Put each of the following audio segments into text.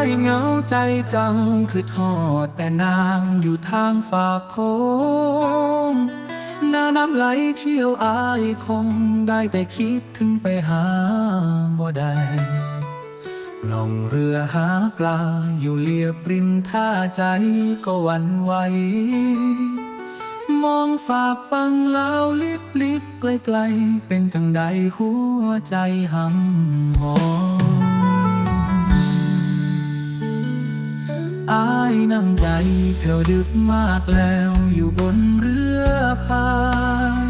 ายเหงาใจจังคือทอดแต่นางอยู่ทางฝากโค้งน้าน้ำไหลเชี่ยวอายคงได้แต่คิดถึงไปหาบ่ได้ล่องเรือหาปลาอยู่เลียบริมท่าใจก็วันไหว มองฝากฟังแล้วลิบลิบไกลๆ เป็นจังใดหัวใจหำหอ อายนั่งใจเที่ยวดึกมากแล้วอยู่บนเรือพาย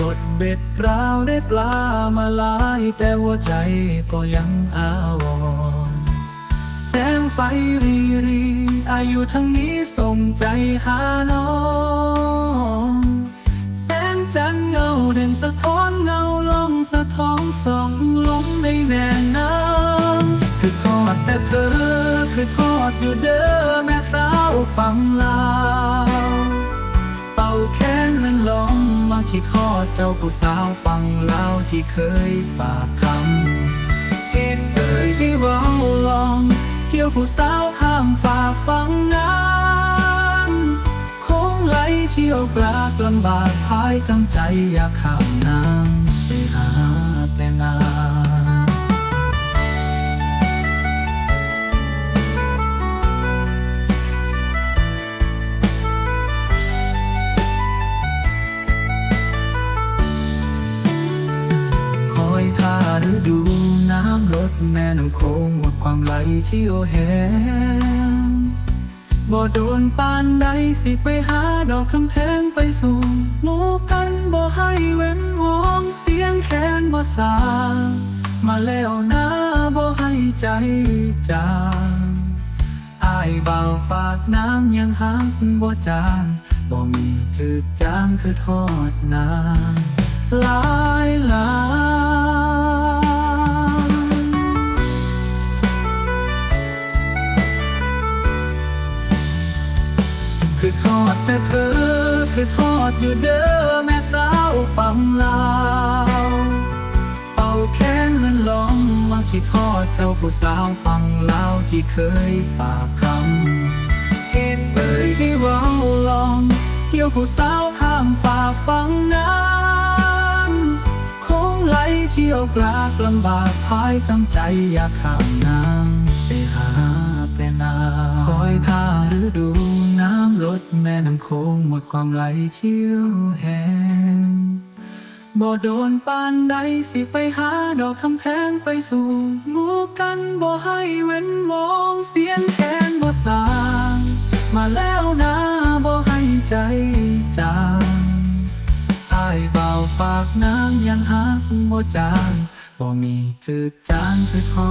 รถเบ็ดราวได้ปลามาหลายแต่หัวใจก็ยังอาวรณ์แสงไฟรีรีอายุทั้งนี้ส่งใจหาน้องแสงจันเงาเด่นสะท้อนเงาลมสะท้อนส่องลงในแม่น้ำคือทอดแต่เธอ คือทอดอยู่เด้อแม่สาวฝั่งลาวเป่าแค้นนั้นลองมาคิดทอดเจ้าผู้สาวฟังลาวที่เคยฝากคำเหตุเอ่ยที่ว้าลองเที่ยวผู้สาวข้ามฝากฟังน้ำคงไหลเชี่ยวกลากลำบากพายจำใจอยากข้ามน้ำไปหาแต่นา ฤดูน้ำลดแม่น้ำโคงหมดความไหลเชี่ยวแหงบ่โดนปานใดสิไปหาดอกคำแพงไปสู่หมู่กันบ่ให้เว้นวองเสียงแคนบ่สามาแล้วนะบ่ให้ใจจางอายเบาฝากน้ำยังหักบ่จางบ่มีจืดจางคือทอดน้ำหลายหลาย คือทอดอยู่เด้อแม่สาวฝั่งลาวเป่าแค้นมันลองมาคิดทอดเจ้าผู้สาวฝั่งลาวที่เคยฝากคำเหตุเอ่ยที่เว้าลองเที่ยวผู้สาวข้ามฝ่าฟังน้ำคงไหลเที่ยวกลากลำบากพายจำใจอยากข้ามน้ำไปหาแต่นาคอยท่าฤดู ลดแม่น้ำโค้งหมดความไหลเชี่ยวแหงบ่โดนปานใดสิไปหาดอกคำแพงไปสู่หมู่กันบ่ให้เว้นวองเสียงแคนบ่สางมาแล้วนะบ่ให้ใจจางอายเบาฝากน้ำยังหักบ่จางบ่มีจืดจางคือทอ